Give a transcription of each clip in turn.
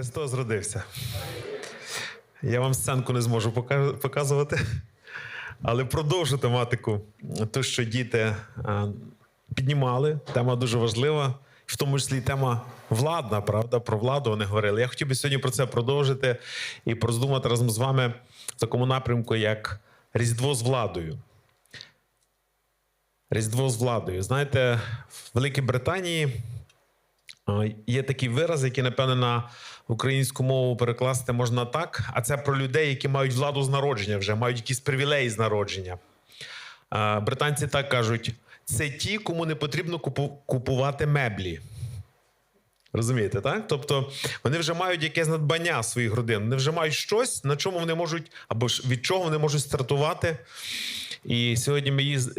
Христос родився. Я вам сценку не зможу показувати, але продовжу тематику, ту, що діти піднімали. Тема дуже важлива, в тому числі тема владна, правда, про владу вони говорили. Я хотів би сьогодні про це продовжити і роздумати разом з вами в такому напрямку, як Різдво з владою. Різдво з владою. Знаєте, в Великій Британії Є такий вираз, який, напевне, на українську мову перекласти можна так. А це про людей, які мають владу з народження, вже мають якісь привілеї з народження. Британці так кажуть: це ті, кому не потрібно купувати меблі. Розумієте, так? Тобто вони вже мають якесь надбання своїх родин. Вони вже мають щось, на чому вони можуть, або ж від чого вони можуть стартувати. І сьогодні ми їз...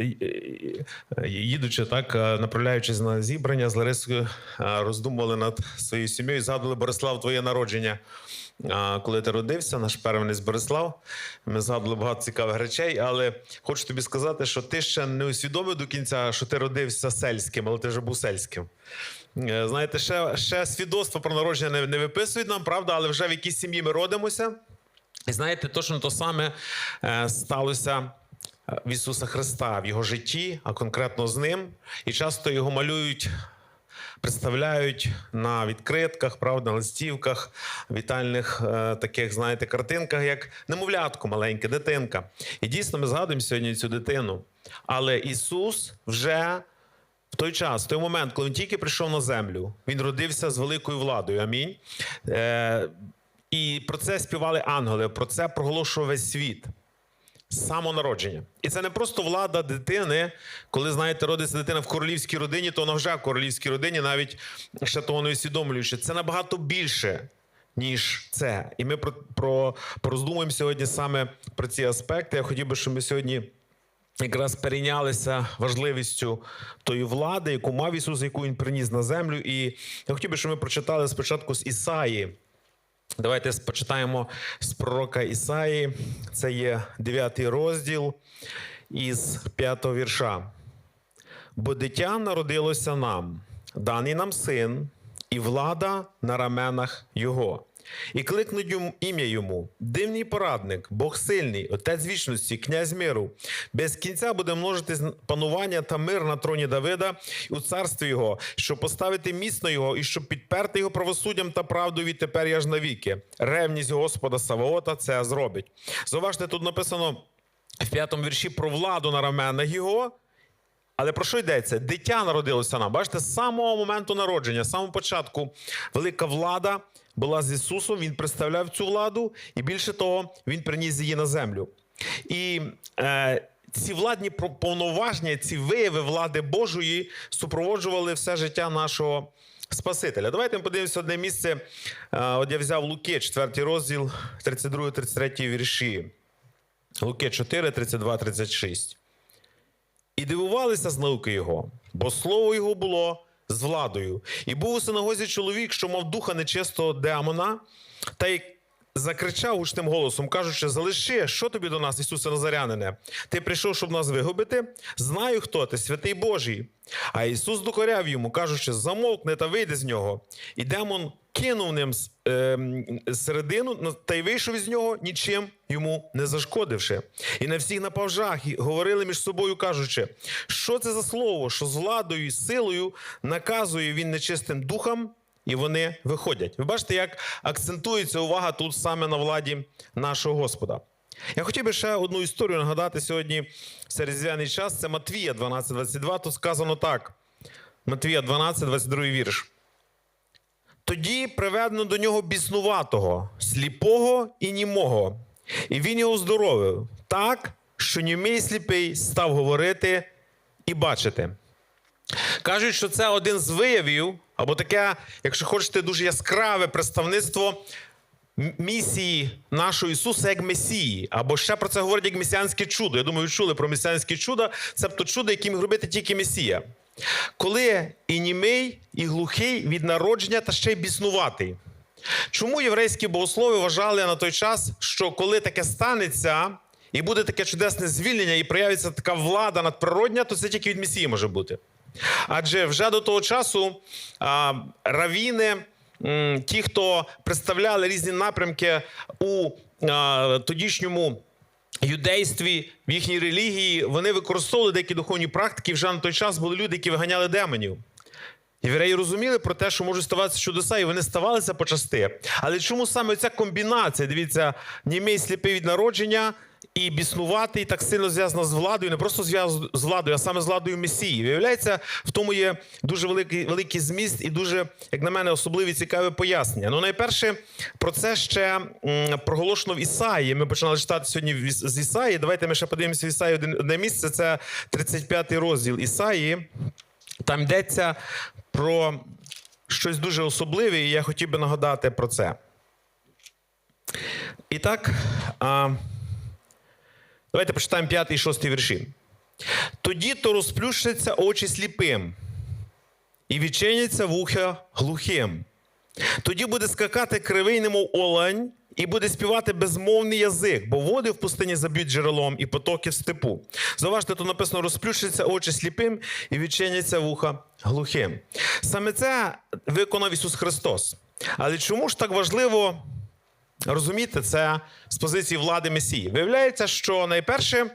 їдучи так, е, направляючись на зібрання з Ларисою, е, роздумували над своєю сім'єю. Згадували Борислав, твоє народження. Коли ти родився, наш первенець Борислав, ми згадували багато цікавих речей, але хочу тобі сказати, що ти ще не усвідомив до кінця, що ти родився сельським, але ти вже був сельським. Е, Знаєте, ще, ще свідоцтво про народження не, не виписують нам, правда, але вже в якійсь сім'ї ми родимося. І знаєте, точно то саме сталося в Ісуса Христа в його житті, а конкретно з ним. І часто його малюють, представляють на відкритках, правда, на листівках, вітальних е, таких, знаєте, картинках, як немовлятко, маленьке, дитинка. І дійсно ми згадуємо сьогодні цю дитину. Але Ісус вже. В той час, в той момент, коли він тільки прийшов на землю, він родився з великою владою. Амінь. Е, і про це співали ангели, про це проголошував весь світ. Самонародження. І це не просто влада дитини. Коли, знаєте, родиться дитина в королівській родині, то вона вже в королівській родині, навіть ще того не усвідомлюючи. Це набагато більше, ніж це. І ми про, про, пороздумуємо сьогодні саме про ці аспекти. Я хотів би, щоб ми сьогодні якраз перейнялися важливістю тої влади, яку мав Ісус, яку Він приніс на землю. І я хотів би, щоб ми прочитали спочатку з Ісаї. Давайте почитаємо з пророка Ісаї. Це є 9 розділ із 5 вірша. Бо дитя народилося нам, даний нам син, і влада на раменах його. І кликнуть йому ім'я йому, дивний порадник, Бог сильний, Отець вічності, князь миру. Без кінця буде множитись панування та мир на троні Давида і у царстві його, щоб поставити міцно його і щоб підперти його правосуддям та правдою відтепер і аж навіки. Ревність Господа Саваота це зробить. Зауважте, тут написано в п'ятому вірші про владу на раменах його. Але про що йдеться? Дитя народилося нам. Бачите, з самого моменту народження, з самого початку, велика влада була з Ісусом. Він представляв цю владу, і більше того, Він приніс її на землю. І е, ці владні повноваження, ці вияви влади Божої супроводжували все життя нашого Спасителя. Давайте ми подивимося одне місце. Е, от я взяв Луки, 4 розділ, 32-33 вірші. Луки 4, 32, 36. І дивувалися з науки його, бо слово його було з владою. І був у синагозі чоловік, що мав духа нечистого демона, та й закричав гучним голосом, кажучи: Залиши, що тобі до нас, Ісусе Назарянине? Ти прийшов, щоб нас вигубити? Знаю, хто ти, святий Божий. А Ісус докоряв йому, кажучи, замовкни та вийди з нього. І демон кинув ним ем, середину та й вийшов із нього, нічим йому не зашкодивши. І на всіх напав жах, і говорили між собою, кажучи, що це за слово, що з владою і силою наказує він нечистим духам, і вони виходять. Ви бачите, як акцентується увага тут саме на владі нашого Господа. Я хотів би ще одну історію нагадати сьогодні. Це різдвяний час. Це Матвія 12.22. Тут сказано так. Матвія 12, 22 вірш. Тоді приведено до нього біснуватого, сліпого і німого. І він його оздоровив так, що німий сліпий став говорити і бачити. Кажуть, що це один з виявів, або таке, якщо хочете, дуже яскраве представництво місії нашого Ісуса як Месії. Або ще про це говорять як месіанське чудо. Я думаю, ви чули про месіанське чудо, цебто чудо, яке міг робити тільки Месія. Коли і німий, і глухий від народження та ще й біснуватий. Чому єврейські богослови вважали на той час, що коли таке станеться, і буде таке чудесне звільнення, і проявиться така влада надприродня, то це тільки від Месії може бути. Адже вже до того часу а, равіни ті, хто представляли різні напрямки у а, тодішньому. Юдействі в їхній релігії вони використовували деякі духовні практики. Вже на той час були люди, які виганяли демонів. Євреї розуміли про те, що можуть ставатися чудеса, і вони ставалися почасти. Але чому саме ця комбінація? Дивіться, німей сліпий від народження і біснуватий так сильно зв'язано з владою, не просто зв'язано з владою, а саме з владою Месії. Виявляється, в тому є дуже великий, великий зміст і дуже, як на мене, особливі цікаві пояснення. Ну, найперше, про це ще проголошено в Ісаї. Ми починали читати сьогодні з Ісаї. Давайте ми ще подивимося в Ісаї одне місце. Це 35-й розділ Ісаї. Там йдеться про щось дуже особливе, і я хотів би нагадати про це. І так, а, давайте почитаємо 5 і 6 вірші. Тоді то розплющаться очі сліпим, і відчиняться вуха глухим. Тоді буде скакати кривий, немов олень, і буде співати безмовний язик, бо води в пустині заб'ють джерелом і потоки в степу. Зауважте, тут написано: розплющаться очі сліпим і відчиняться вуха глухим. Саме це виконав Ісус Христос. Але чому ж так важливо розуміти це з позиції влади Месії? Виявляється, що найперше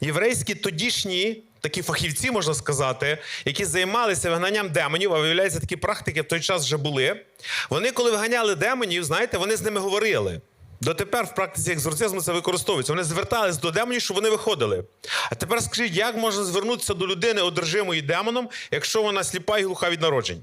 єврейські тодішні. Такі фахівці, можна сказати, які займалися вигнанням демонів, а виявляється, такі практики в той час вже були. Вони, коли виганяли демонів, знаєте, вони з ними говорили. Дотепер в практиці екзорцизму це використовується. Вони звертались до демонів, щоб вони виходили. А тепер скажіть, як можна звернутися до людини, одержимої демоном, якщо вона сліпа і глуха від народження?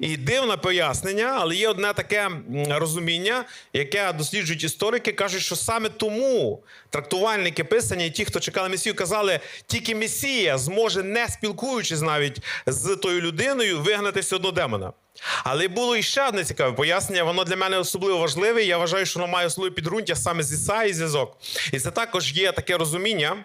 І дивне пояснення, але є одне таке розуміння, яке досліджують історики, кажуть, що саме тому трактувальники писання і ті, хто чекали Месію, казали, тільки Месія зможе, не спілкуючись навіть з тою людиною, вигнати все одно демона. Але було іще одне цікаве пояснення, воно для мене особливо важливе. і Я вважаю, що воно має особливе підґрунтя саме з Ісаї зв'язок. І це також є таке розуміння,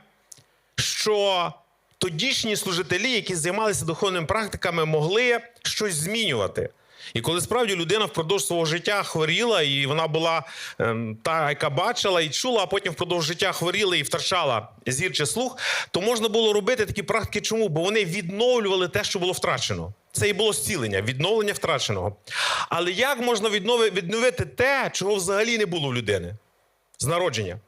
що тодішні служителі, які займалися духовними практиками, могли щось змінювати. І коли справді людина впродовж свого життя хворіла, і вона була ем, та, яка бачила і чула, а потім впродовж життя хворіла і втрачала зір чи слух, то можна було робити такі практики. Чому? Бо вони відновлювали те, що було втрачено. Це і було зцілення, відновлення втраченого. Але як можна віднови- відновити те, чого взагалі не було в людини? з народження.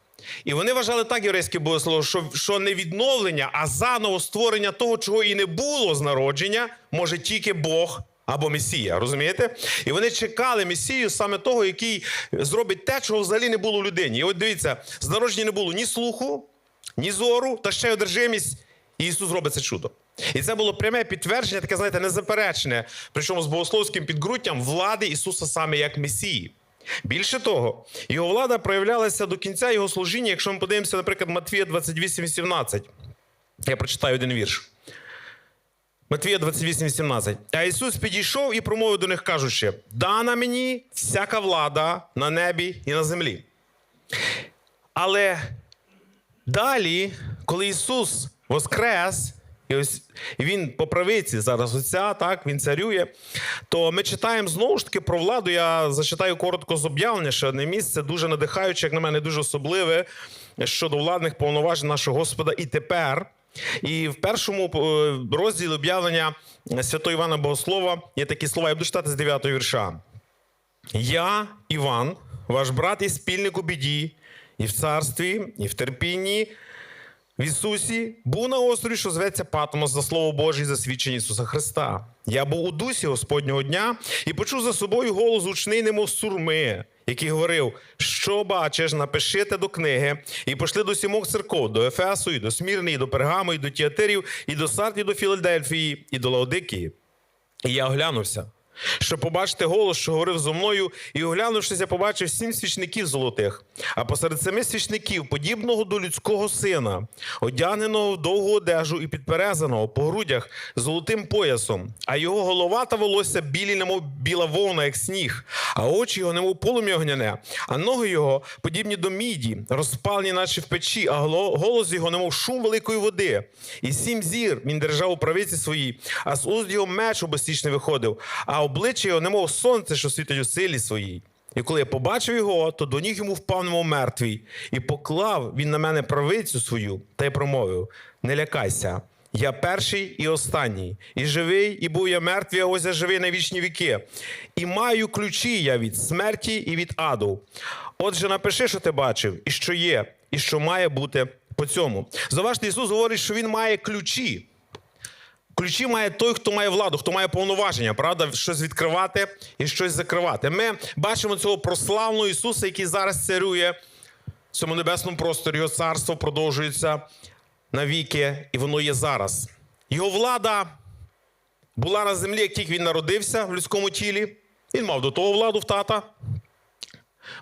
І вони вважали так, єврейське богослово, що, що не відновлення, а заново створення того, чого і не було з народження, може тільки Бог або Месія. Розумієте? І вони чекали Месію саме того, який зробить те, чого взагалі не було в людині. І от дивіться, з народження не було ні слуху, ні зору, та ще й одержимість. І Ісус зробить це чудо. І це було пряме підтвердження, таке, знаєте, незаперечне, причому з богословським підґрунтям влади Ісуса саме як Месії. Більше того, його влада проявлялася до кінця його служіння, якщо ми подивимося, наприклад, Матвія 28, 18. Я прочитаю один вірш. Матвія 28, 18. А Ісус підійшов і промовив до них, кажучи: дана мені всяка влада на небі і на землі. Але далі, коли Ісус воскрес, і ось він по правиці зараз отця, так він царює. То ми читаємо знову ж таки про владу. Я зачитаю коротко з об'явлення, ще одне місце, дуже надихаюче, як на мене, дуже особливе щодо владних повноважень нашого Господа і тепер. І в першому е, розділі об'явлення святого Івана Богослова є такі слова. Я буду читати з 9 вірша. Я, Іван, ваш брат і спільник у біді, і в царстві, і в терпінні, в Ісусі, був на острові, що зветься Патмос за Слово Боже і за свідчення Ісуса Христа. Я був у дусі Господнього дня і почув за собою голос гучний, немов сурми, який говорив: що бачиш, напиши те до книги, і пошли до сімох церков, до Ефесу, і до Смірни, і до Пергаму, і до Тіатерів, і до Сард, і до Філадельфії, і до Лаодикії. І я оглянувся, щоб побачити голос, що говорив зо мною, і оглянувшись, я побачив сім свічників золотих, а посеред семи свічників, подібного до людського сина, одягненого в довгу одежу і підперезаного по грудях золотим поясом, а його голова та волосся білі, немов біла вовна, як сніг, а очі його, немов полум'я огняне, а ноги його подібні до міді, розпалені, наче в печі, а голос його, немов шум великої води. І сім зір він держав у правиці своїй, а з уст його меч обосічний виходив, а обличчя його, немов сонце, що світить у силі своїй. І коли я побачив його, то до ніг йому впав, немов мертвий, і поклав він на мене правицю свою та й промовив: Не лякайся, Я перший і останній, і живий, і був я мертвий, а ось я живий на вічні віки. І маю ключі я від смерті і від аду. Отже, напиши, що ти бачив, і що є, і що має бути по цьому. Заважте, Ісус говорить, що Він має ключі. Ключі має той, хто має владу, хто має повноваження, правда, щось відкривати і щось закривати. Ми бачимо цього прославного Ісуса, який зараз царює в цьому небесному просторі. Його царство продовжується навіки, і воно є зараз. Його влада була на землі, як тільки він народився в людському тілі. Він мав до того владу в тата.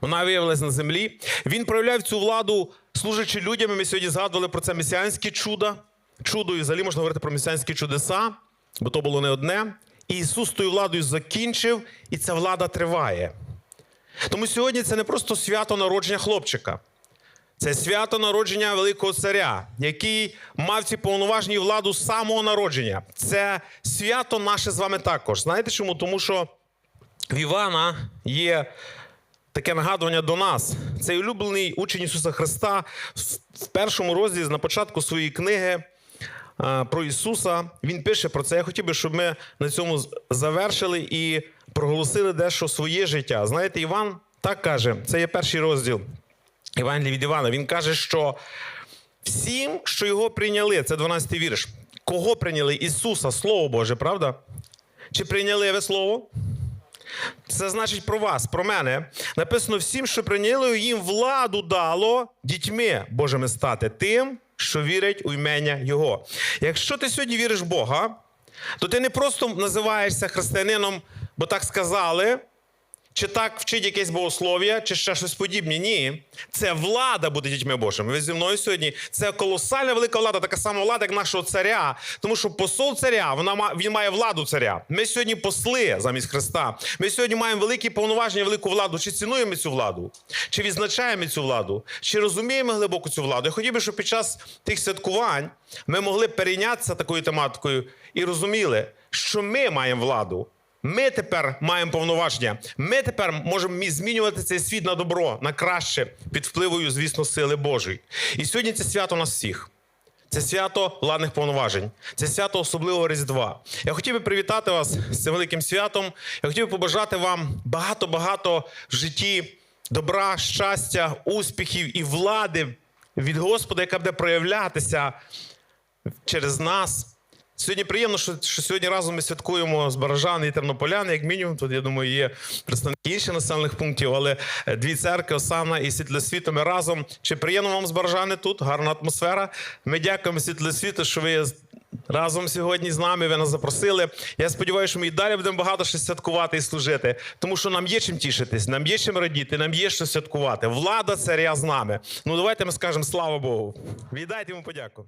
Вона виявилась на землі. Він проявляв цю владу, служачи людям. Ми сьогодні згадували про це месіанське чудо. Чудо, і взагалі можна говорити про месіанські чудеса, бо то було не одне. І Ісус тою владою закінчив, і ця влада триває. Тому сьогодні це не просто свято народження хлопчика. Це свято народження великого царя, який мав ці повноважні владу самого народження. Це свято наше з вами також. Знаєте чому? Тому що в Івана є таке нагадування до нас. Цей улюблений учень Ісуса Христа в- першому розділі на початку своєї книги про Ісуса. Він пише про це. Я хотів би, щоб ми на цьому завершили і проголосили дещо своє життя. Знаєте, Іван так каже: це є перший розділ Євангелії від Івана. Він каже, що всім, що його прийняли, це 12-й вірш. Кого прийняли? Ісуса, Слово Боже, правда? Чи прийняли ви Слово? Це значить про вас, про мене. Написано всім, що прийняли їм владу дало дітьми Божими стати тим, що вірять у ймення Його. Якщо ти сьогодні віриш в Бога, то ти не просто називаєшся християнином, бо так сказали, чи так вчить якесь богослов'я, чи ще щось подібне. Ні. Це влада буде дітьми Божими. Ви зі мною сьогодні. Це колосальна велика влада, така сама влада, як нашого царя. Тому що посол царя, вона він має владу царя. Ми сьогодні посли замість Христа. Ми сьогодні маємо великі повноваження, велику владу. Чи цінуємо цю владу? Чи відзначаємо цю владу? Чи розуміємо глибоко цю владу? Я хотів би, щоб під час тих святкувань ми могли перейнятися такою тематикою і розуміли, що ми маємо владу. Ми тепер маємо повноваження. Ми тепер можемо змінювати цей світ на добро, на краще під впливою, звісно, сили Божої. І сьогодні це свято нас всіх. Це свято владних повноважень, це свято особливого Різдва. Я хотів би привітати вас з цим великим святом. Я хотів би побажати вам багато-багато в житті добра, щастя, успіхів і влади від Господа, яка буде проявлятися через нас. Сьогодні приємно, що, що сьогодні разом ми святкуємо з Баражани і Тернополяни, як мінімум. Тут, я думаю, є представники інших населених пунктів, але е, дві церкви, Осана і Світлосвіту, ми разом. Чи приємно вам з Баражани тут? Гарна атмосфера. Ми дякуємо Світлосвіту, що ви разом сьогодні з нами. Ви нас запросили. Я сподіваюся, що ми і далі будемо багато що святкувати і служити, тому що нам є чим тішитись, нам є чим радіти, нам є що святкувати. Влада царя з нами. Ну давайте ми скажемо слава Богу. Віддайте йому подяку.